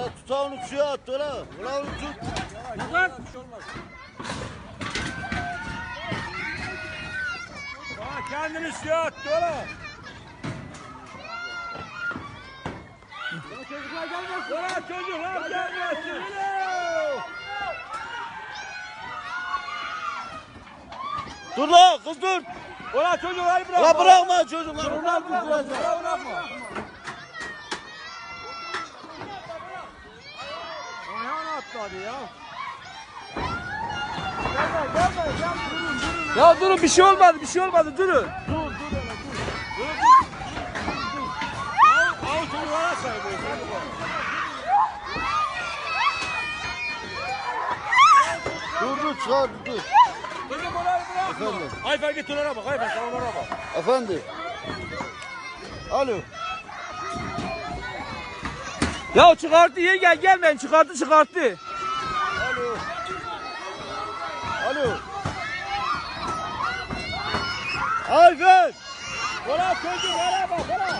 Ulan tuta onu suya at ulan. Ulan onu tut. Lan. Aa, kendini suya attı oğlum. Çocuklar gelmesin. Ulan çocuklar gelmesin. Dur lan kız dur. Ulan çocukları bırak. Ulan bırakma çocuklar. Onlar bırakma. Ayağını atladı ya. Ya durun bir şey olmadı bir şey olmadı durun. Al çocuklara saygı. Dur dur çıkar dur. Kızım onları bırakma. Efendim. Ayfer git onlara bak. Ayfer sen onlara bak. Efendi. Alo. Ya çıkarttı ye gel gelmeyin çıkarttı çıkarttı. Alo. Alo. Ayfer. Ulan çocuklara bak. Ulan.